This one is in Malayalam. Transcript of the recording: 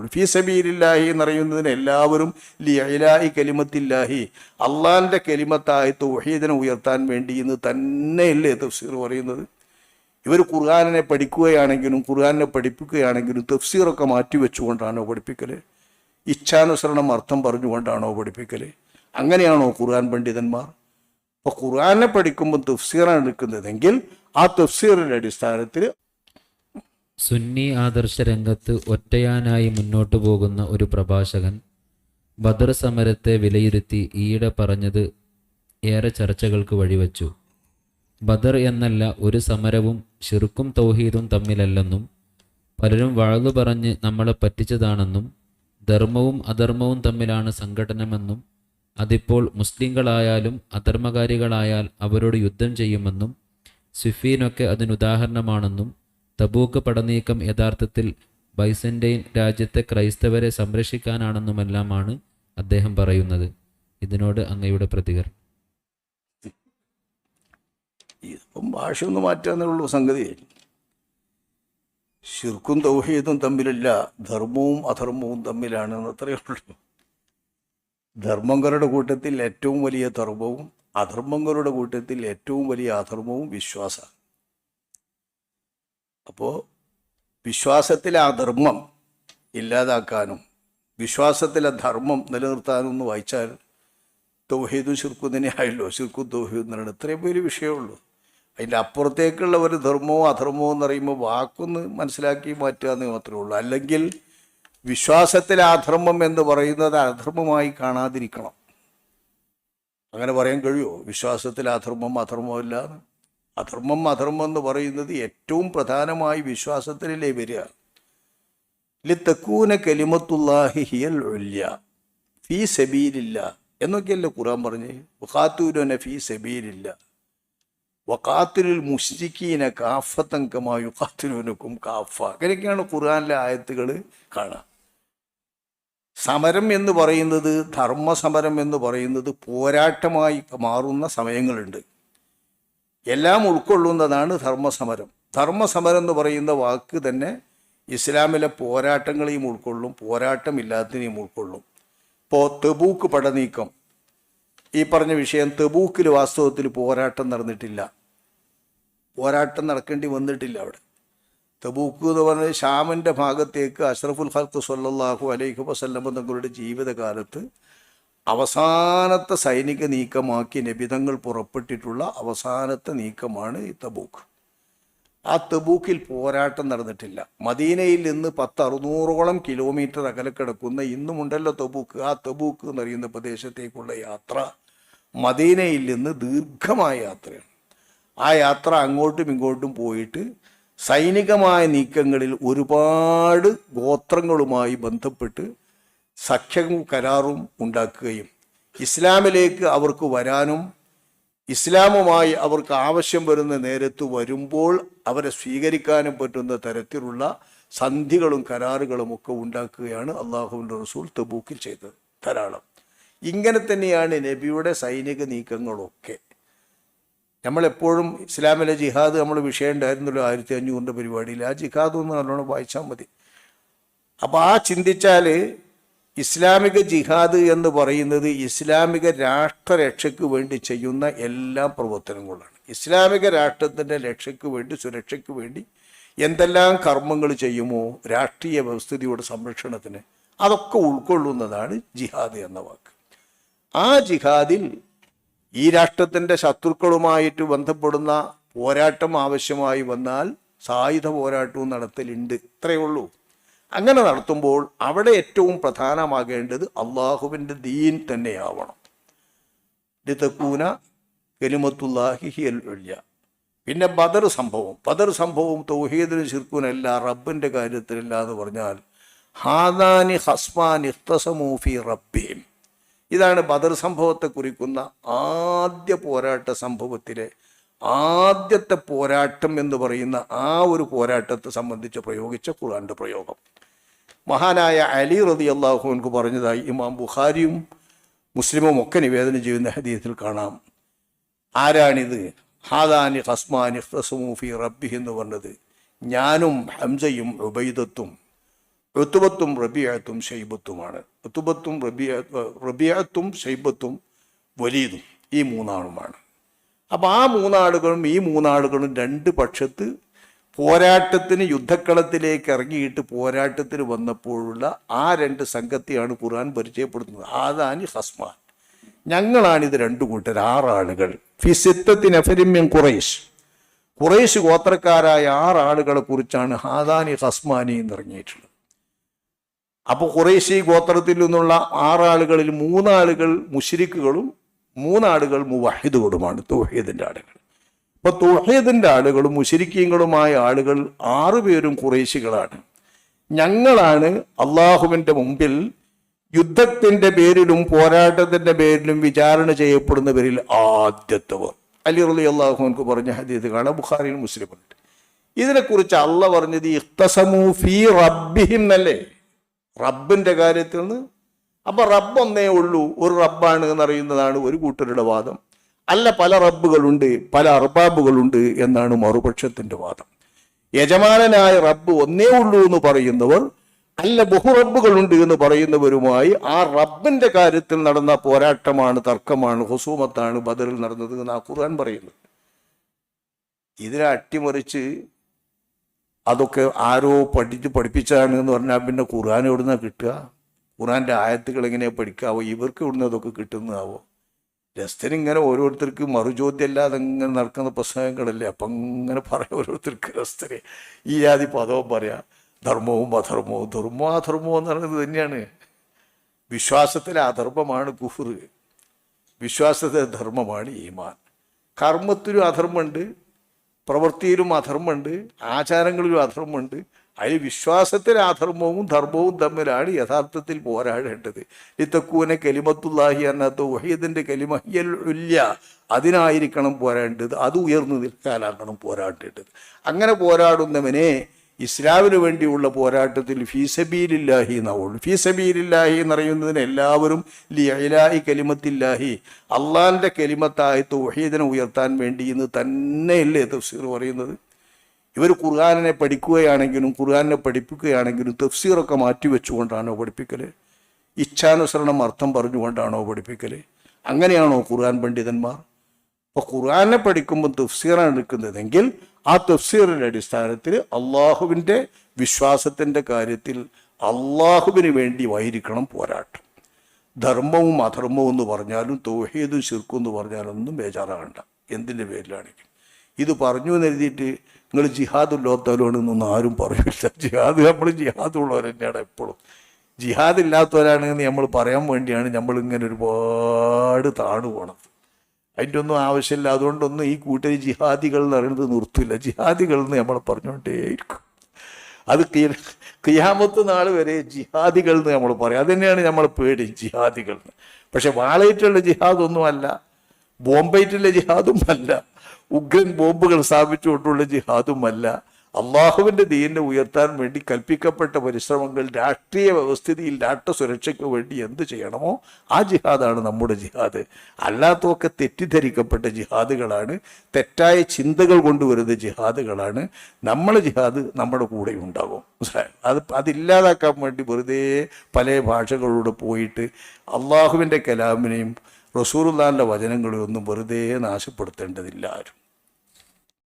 ഉള്ളൂ. ഫീ സബീലില്ലാഹി എന്ന് പറയുന്നതിന് എല്ലാവരും ലിഅലാഹി കലിമത്തില്ലാഹി അള്ളാഹിന്റെ കലിമത്തായി തൗഹീദിനെ ഉയർത്താൻ വേണ്ടി എന്ന് തന്നെയല്ലേ തഫ്സീർ പറയുന്നത്. ഇവർ ഖുർആാനിനെ പഠിക്കുകയാണെങ്കിലും ഖുർആാനിനെ പഠിപ്പിക്കുകയാണെങ്കിലും തഫ്സീറൊക്കെ മാറ്റിവെച്ചുകൊണ്ടാണോ പഠിപ്പിക്കൽ ഇച്ഛാനുസരണം അർത്ഥം പറഞ്ഞുകൊണ്ടാണോ പഠിപ്പിക്കൽ അങ്ങനെയാണോ ഖുർആൻ പണ്ഡിതന്മാർ? അപ്പോൾ ഖുർആാനെ പഠിക്കുമ്പോൾ തഫ്സീറാണ് എടുക്കുന്നതെങ്കിൽ ആ തഫ്സീറിന്റെ അടിസ്ഥാനത്തിൽ സുന്നി ആദർശ രംഗത്ത് ഒറ്റയാനായി മുന്നോട്ടു പോകുന്ന ഒരു പ്രഭാഷകൻ ബദർ സമരത്തെ വിലയിരുത്തി ഈയിടെ പറഞ്ഞത് ഏറെ ചർച്ചകൾക്ക് വഴിവെച്ചു. ബദർ എന്നല്ല ഒരു സമരവും ഷിർക്കും തൗഹീദും തമ്മിലല്ലെന്നും പലരും വാഴ്ന്നു പറഞ്ഞ് നമ്മളെ പറ്റിച്ചതാണെന്നും ധർമ്മവും അധർമ്മവും തമ്മിലാണ് സംഘടനമെന്നും അതിപ്പോൾ മുസ്ലിങ്ങളായാലും അധർമ്മകാരികളായാൽ അവരോട് യുദ്ധം ചെയ്യുമെന്നും സിഫീനൊക്കെ അതിനുദാഹരണമാണെന്നും തബൂക്ക് പടനീക്കം യഥാർത്ഥത്തിൽ ബൈസന്റൈൻ രാജ്യത്തെ ക്രൈസ്തവരെ സംരക്ഷിക്കാനാണെന്നുമെല്ലാമാണ് അദ്ദേഹം പറയുന്നത്. ഇതിനോട് അങ്ങയുടെ പ്രതികരണം ഇതിപ്പം ഭാഷ ഒന്ന് മാറ്റാന്നുള്ള സംഗതി ശിർക്കും തൗഹീദും തമ്മിലല്ല ധർമ്മവും അധർമ്മവും തമ്മിലാണ് എന്നത്രയേ ഉള്ളൂ. ധർമ്മങ്ങളുടെ കൂട്ടത്തിൽ ഏറ്റവും വലിയ ധർമ്മവും അധർമ്മങ്ങളുടെ കൂട്ടത്തിൽ ഏറ്റവും വലിയ അധർമ്മവും വിശ്വാസമാണ്. അപ്പോൾ വിശ്വാസത്തിലെ ധർമ്മം ഇല്ലാതാക്കാനും വിശ്വാസത്തിലെ ധർമ്മം നിലനിർത്താനും എന്ന് വായിച്ചാൽ തൗഹീദും ശിർക്കും തന്നെയായല്ലോ ശിർക്കും തൗഹീദും എന്നാണ് ഇത്രയും വലിയ വിഷയമുള്ളൂ അതിന്റെ അപ്പുറത്തേക്കുള്ള ഒരു ധർമ്മവും അധർമ്മവും എന്ന് പറയുമ്പോൾ വാക്കൊന്ന് മനസ്സിലാക്കി മാറ്റുക എന്ന് മാത്രമേ ഉള്ളൂ. അല്ലെങ്കിൽ വിശ്വാസത്തിലെ അധർമ്മം എന്ന് പറയുന്നത് അധർമ്മമായി കാണാതിരിക്കണം. അങ്ങനെ പറയാൻ കഴിയുമോ? വിശ്വാസത്തിൽ അധർമ്മം അധർമ്മമില്ല എന്ന്? അധർമ്മം അധർമ്മം എന്ന് പറയുന്നത് ഏറ്റവും പ്രധാനമായി വിശ്വാസത്തിലല്ലേ വരിക? ലിത്തക്കൂന കലിമത്തുല്ലാഹി ഹിയൽ ഒല്യ ഫീ സബീലില്ല. എന്നൊക്കെയല്ലേ ഖുറാൻ പറഞ്ഞ്? വഖാത്തൂരന ഫീ സബീലില്ല. വഖാത്തുൽ മുസ്ലിക്കീന കാഫത്തങ്കമായി യുഖാത്തുലൂനക്കും കാഫ. അങ്ങനെയൊക്കെയാണ് ഖുറാനിലെ ആയത്തുകൾ കാണുക സമരം എന്ന് പറയുന്നത് ധർമ്മസമരം എന്ന് പറയുന്നത് പോരാട്ടമായി മാറുന്ന സമയങ്ങളുണ്ട്. എല്ലാം ഉൾക്കൊള്ളുന്നതാണ് ധർമ്മസമരം. ധർമ്മസമരം എന്ന് പറയുന്ന വാക്ക് തന്നെ ഇസ്ലാമിലെ പോരാട്ടങ്ങളെയും ഉൾക്കൊള്ളും പോരാട്ടമില്ലാത്തതിനെയും ഉൾക്കൊള്ളും. ഇപ്പോൾ തെബൂക്ക് പടനീക്കം. ഈ പറഞ്ഞ വിഷയം തെബൂക്കിൽ വാസ്തവത്തിൽ പോരാട്ടം നടന്നിട്ടില്ല. പോരാട്ടം നടക്കേണ്ടി വന്നിട്ടില്ല അവിടെ. തബൂക്ക് എന്ന് പറഞ്ഞത് ഷാമിന്റെ ഭാഗത്തേക്ക് അഷ്റഫുൽ ഹർത്ത് സല്ലാഹു അലൈഹി വസല്ലം തങ്ങളുടെ ജീവിതകാലത്ത് അവസാനത്തെ സൈനിക നീക്കമാക്കി നബിതങ്ങൾ പുറപ്പെട്ടിട്ടുള്ള അവസാനത്തെ നീക്കമാണ് ഈ തബൂക്ക്. ആ തബൂക്കിൽ പോരാട്ടം നടന്നിട്ടില്ല. മദീനയിൽ നിന്ന് പത്ത് അറുന്നൂറോളം കിലോമീറ്റർ അകലെ കിടക്കുന്ന ഇന്നുമുണ്ടല്ലോ തബൂക്ക്. ആ തബൂക്ക് എന്ന് പ്രദേശത്തേക്കുള്ള യാത്ര മദീനയിൽ നിന്ന് ദീർഘമായ യാത്രയാണ്. ആ യാത്ര അങ്ങോട്ടും ഇങ്ങോട്ടും പോയിട്ട് സൈനികമായ നീക്കങ്ങളിൽ ഒരുപാട് ഗോത്രങ്ങളുമായി ബന്ധപ്പെട്ട് സഖ്യവും കരാറും ഉണ്ടാക്കുകയും ഇസ്ലാമിലേക്ക് അവർക്ക് വരാനും ഇസ്ലാമുമായി അവർക്ക് ആവശ്യം വരുന്ന നേരത്ത് വരുമ്പോൾ അവരെ സ്വീകരിക്കാനും പറ്റുന്ന തരത്തിലുള്ള സന്ധികളും കരാറുകളും ഒക്കെ ഉണ്ടാക്കുകയാണ് അള്ളാഹുവിന്റെ റസൂൽ തബൂക്കിൽ ചെയ്തത് ധാരാളം. ഇങ്ങനെ തന്നെയാണ് നബിയുടെ സൈനിക നീക്കങ്ങളൊക്കെ. നമ്മളെപ്പോഴും ഇസ്ലാമിലെ ജിഹാദ് നമ്മൾ വിഷയം ഉണ്ടായിരുന്നല്ലോ ആയിരത്തി അഞ്ഞൂറിന്റെ പരിപാടിയിൽ. ആ ജിഹാദ് ഒന്ന് നല്ലോണം വായിച്ചാൽ മതി. അപ്പോൾ ആ ചിന്തിച്ചാൽ ഇസ്ലാമിക ജിഹാദ് എന്ന് പറയുന്നത് ഇസ്ലാമിക രാഷ്ട്രരക്ഷയ്ക്ക് വേണ്ടി ചെയ്യുന്ന എല്ലാ പ്രവർത്തനങ്ങളാണ്. ഇസ്ലാമിക രാഷ്ട്രത്തിന്റെ രക്ഷയ്ക്ക് വേണ്ടി സുരക്ഷയ്ക്ക് വേണ്ടി എന്തെല്ലാം കർമ്മങ്ങൾ ചെയ്യുമോ രാഷ്ട്രീയ വ്യവസ്ഥിതിയുടെ സംരക്ഷണത്തിന് അതൊക്കെ ഉൾക്കൊള്ളുന്നതാണ് ജിഹാദ് എന്ന വാക്ക്. ആ ജിഹാദിൽ ഈ രാഷ്ട്രത്തിന്റെ ശത്രുക്കളുമായിട്ട് ബന്ധപ്പെടുന്ന പോരാട്ടം ആവശ്യമായി വന്നാൽ സായുധ പോരാട്ടവും നടത്തലുണ്ട്. ഇത്രയേ ഉള്ളൂ. അങ്ങനെ നടത്തുമ്പോൾ അവിടെ ഏറ്റവും പ്രധാനമാകേണ്ടത് അള്ളാഹുവിന്റെ ദീൻ തന്നെയാവണം. ലിതക്കൂന കലിമത്തുല്ലാഹി ഹിയൽ ഉല്യ. പിന്നെ ബദർ സംഭവം. ബദർ സംഭവം തൗഹീദിന് ശിർക്കുനല്ല റബ്ബിന്റെ കാര്യത്തിലില്ല എന്ന് പറഞ്ഞാൽ ഹാദാനി ഹസ്മാൻ ഇഖ്തസമൂഫി റബ്ബീം ഇതാണ് ബദർ സംഭവത്തെ കുറിക്കുന്ന ആദ്യ പോരാട്ട സംഭവത്തിലെ ആദ്യത്തെ പോരാട്ടം എന്ന് പറയുന്ന ആ ഒരു പോരാട്ടത്തെ സംബന്ധിച്ച് പ്രയോഗിച്ച ഖുർആന്റെ പ്രയോഗം. മഹാനായ അലി റതി അള്ളാഹുവിൻക്ക് പറഞ്ഞതായി ഇമാം ബുഖാരിയും മുസ്ലിമും ഒക്കെ നിവേദനം ചെയ്യുന്ന ഹദീസിൽ കാണാം. ആരാണിത്? ഹാദാനി ഹസ്മാനി ഹ്തസുമൂഫി റബ്ബി എന്ന് പറഞ്ഞത്. ഞാനും ഹംസയും ഉബൈദത്തും ഋത്തുബത്തും റബിയത്തും ഷെയ്ബത്തുമാണ് ഋത്തുബത്തും റബിയ റബിയത്തും ഷെയ്ബത്തും വലീദും ഈ മൂന്നാളുമാണ്. അപ്പം ആ മൂന്നാളുകളും ഈ മൂന്നാളുകളും രണ്ട് പക്ഷത്ത് പോരാട്ടത്തിന് യുദ്ധക്കളത്തിലേക്ക് ഇറങ്ങിയിട്ട് പോരാട്ടത്തിന് വന്നപ്പോഴുള്ള ആ രണ്ട് സംഘത്തെയാണ് ഖുർആൻ പരിചയപ്പെടുത്തുന്നത്. ആദാനി ഹസ്മാൻ. ഞങ്ങളാണിത് രണ്ടു കൂട്ടർ ആറാളുകൾ. ഫിസിത്തത്തിന് എഫരിമ്യൻ കുറേശ് കുറേശ് ഗോത്രക്കാരായ ആറാളുകളെ കുറിച്ചാണ് ഹാദാനി ഹസ്മാനി എന്നിറങ്ങിയിട്ടുള്ളത് അപ്പോൾ കുറേശി ഗോത്രത്തിൽ നിന്നുള്ള ആറാളുകളിൽ മൂന്നാളുകൾ മുഷിരിക്കുകളും മൂന്നാളുകൾ മുവാഹിദുകളുമാണ് തൗഹീദിന്റെ ആളുകൾ. അപ്പോൾ തോഹീദിന്റെ ആളുകളും മുശരിക്കീങ്ങളുമായ ആളുകൾ ആറുപേരും കുറേശികളാണ് ഞങ്ങളാണ് അള്ളാഹുവിന്റെ മുമ്പിൽ യുദ്ധത്തിന്റെ പേരിലും പോരാട്ടത്തിന്റെ പേരിലും വിചാരണ ചെയ്യപ്പെടുന്നവരിൽ ആദ്യത്തവർ അലി റലി അള്ളാഹുവിനക്ക് പറഞ്ഞ ഹദീദ് കാണാം ബുഖാരിയിൽ മുസ്ലിമുണ്ട് ഇതിനെക്കുറിച്ച് അള്ള പറഞ്ഞത് ഇഖ്തസമു ഫീ റബ്ബിഹിം എന്നല്ലേ? റബ്ബിന്റെ കാര്യത്തിൽ നിന്ന്. അപ്പൊ റബ്ബ് ഒന്നേ ഉള്ളൂ ഒരു റബ്ബാണ് എന്നറിയുന്നതാണ് ഒരു കൂട്ടരുടെ വാദം. അല്ല പല റബ്ബുകളുണ്ട് പല അർബാബുകളുണ്ട് എന്നാണ് മറുപക്ഷത്തിന്റെ വാദം. യജമാനനായ റബ്ബ് ഒന്നേ ഉള്ളൂ എന്ന് പറയുന്നവർ അല്ല ബഹുറബ്ബുകളുണ്ട് എന്ന് പറയുന്നവരുമായി ആ റബ്ബിന്റെ കാര്യത്തിൽ നടന്ന പോരാട്ടമാണ് തർക്കമാണ് ഹുസൂമത്താണ് ബദറിൽ നടന്നത് എന്ന് ആ ഖുർആൻ പറയുന്നത് ഇതിനെ അട്ടിമറിച്ച് അതൊക്കെ ആരോ പഠിച്ച് പഠിപ്പിച്ചാണ് എന്ന് പറഞ്ഞാൽ പിന്നെ ഖുർആൻ എവിടുന്ന കിട്ടുക? ഖുർആന്റെ ആയത്തുകൾ എങ്ങനെയാ പഠിക്കാവോ? ഇവർക്ക് എവിടുന്ന് അതൊക്കെ കിട്ടുന്നതാവോ? രസ്തന് ഇങ്ങനെ ഓരോരുത്തർക്ക് മറുചോദ്യം അല്ലാതെ ഇങ്ങനെ നടക്കുന്ന പ്രസംഗങ്ങളല്ലേ അപ്പം ഇങ്ങനെ പറയാം ഓരോരുത്തർക്ക് രസ്തനെ. ഈ ജാതി പദവും പറയാം. ധർമ്മവും അധർമ്മവും. ധർമ്മവും അധർമ്മവും എന്ന് പറയുന്നത് തന്നെയാണ്. വിശ്വാസത്തിലെ അധർമ്മമാണ് കുഫർ. വിശ്വാസത്തിലെ ധർമ്മമാണ് ഈമാൻ. കർമ്മത്തിലും അധർമ്മമുണ്ട്. പ്രവൃത്തിയിലും അധർമ്മമുണ്ട്. ആചാരങ്ങളിലും അധർമ്മമുണ്ട്. അതിൽ വിശ്വാസത്തിൽ അധർമ്മവും ധർമ്മവും തമ്മിലാണ് യഥാർത്ഥത്തിൽ പോരാടേണ്ടത്. ഇത്തക്കൂനെ കലിമത്തുല്ലാഹി എന്ന തൗഹീദിന്റെ കലിമഹിയല്ല അതിനായിരിക്കണം പോരാടേണ്ടത്. അത് ഉയർന്നു നിൽക്കാനാകണം പോരാടേണ്ടത്. അങ്ങനെ പോരാടുന്നവനെ ഇസ്ലാമിന് വേണ്ടിയുള്ള പോരാട്ടത്തിൽ ഫീസബീലില്ലാഹി എന്നാവുള്ളൂ ഫീസബീലില്ലാഹി എന്നറിയുന്നതിന് എല്ലാവരും ലിയലാഹി കലിമത്തില്ലാഹി. അള്ളാഹിന്റെ കലിമത്തായി തൗഹീദിനെ ഉയർത്താൻ വേണ്ടി എന്ന് തന്നെയല്ലേ തഫ്സീർ പറയുന്നത്? ഇവർ ഖുർആാനിനെ പഠിക്കുകയാണെങ്കിലും ഖുർആാനിനെ പഠിപ്പിക്കുകയാണെങ്കിലും തഫ്സീറൊക്കെ മാറ്റിവെച്ചുകൊണ്ടാണോ പഠിപ്പിക്കൽ ഇച്ഛാനുസരണം അർത്ഥം പറഞ്ഞുകൊണ്ടാണോ പഠിപ്പിക്കൽ അങ്ങനെയാണോ ഖുർആൻ പണ്ഡിതന്മാർ? അപ്പോൾ ഖുർആനെ പഠിക്കുമ്പോൾ തഫ്സീറാണ് എടുക്കുന്നതെങ്കിൽ ആ തഫ്സീറിന്റെ അടിസ്ഥാനത്തിൽ അള്ളാഹുവിന്റെ വിശ്വാസത്തിന്റെ കാര്യത്തിൽ അള്ളാഹുവിന് വേണ്ടി ആയിരിക്കണം പോരാട്ടം. ധർമ്മവും അധർമ്മവും എന്ന് പറഞ്ഞാലും തൗഹീദും ശിർക്കും എന്ന് പറഞ്ഞാലും ഒന്നും ബേജാറാകണ്ട. എന്തിന്റെ പേരിലാണെങ്കിൽ ഇത് പറഞ്ഞു എന്ന് എഴുതിയിട്ട് നിങ്ങൾ ജിഹാദ് ഒന്നും ആരും പറയില്ല ജിഹാദ് നമ്മൾ ജിഹാദ് ഉള്ളവർ തന്നെയാണ് എപ്പോഴും. ജിഹാദ് ഇല്ലാത്തവരാണെന്ന് നമ്മൾ പറയാൻ വേണ്ടിയാണ് നമ്മൾ ഇങ്ങനെ ഒരുപാട് താണു പോണത്. അതിന്റെ ഒന്നും ആവശ്യമില്ല. അതുകൊണ്ടൊന്നും ഈ കൂട്ടർ ജിഹാദികൾ എന്ന് പറയുന്നത് നിർത്തില്ല ജിഹാദികൾ എന്ന് നമ്മൾ പറഞ്ഞുകൊണ്ടേയിരിക്കും. അത് കിയാമത്ത് നാൾ വരെ ജിഹാദികൾ എന്ന് നമ്മൾ പറയും. അത് തന്നെയാണ് നമ്മൾ പേടി ജിഹാദികൾ എന്ന്. പക്ഷെ വാളയിട്ടുള്ള ജിഹാദൊന്നുമല്ല ബോംബേറ്റുള്ള ജിഹാദും അല്ല ഉഗ്രൻ ബോംബുകൾ സ്ഥാപിച്ചുകൊണ്ടുള്ള ജിഹാദുമല്ല. അള്ളാഹുവിന്റെ ദീനിനെ ഉയർത്താൻ വേണ്ടി കൽപ്പിക്കപ്പെട്ട പരിശ്രമങ്ങൾ രാഷ്ട്രീയ വ്യവസ്ഥിതിയിൽ രാഷ്ട്ര സുരക്ഷയ്ക്ക് വേണ്ടി എന്ത് ചെയ്യണമോ ആ ജിഹാദാണ് നമ്മുടെ ജിഹാദ്. അല്ലാത്തതൊക്കെ തെറ്റിദ്ധരിക്കപ്പെട്ട ജിഹാദുകളാണ്. തെറ്റായ ചിന്തകൾ കൊണ്ടുവരുന്ന ജിഹാദുകളാണ്. നമ്മളെ ജിഹാദ് നമ്മുടെ കൂടെ ഉണ്ടാകും അത് അതില്ലാതാക്കാൻ വേണ്ടി വെറുതെ പല ഭാഷകളോട് പോയിട്ട് അള്ളാഹുവിന്റെ കലാമിനെയും റസൂറുല്ലാന്റെ വചനങ്ങളെ ഒന്നും വെറുതെ നാശപ്പെടുത്തേണ്ടതില്ല ആരും.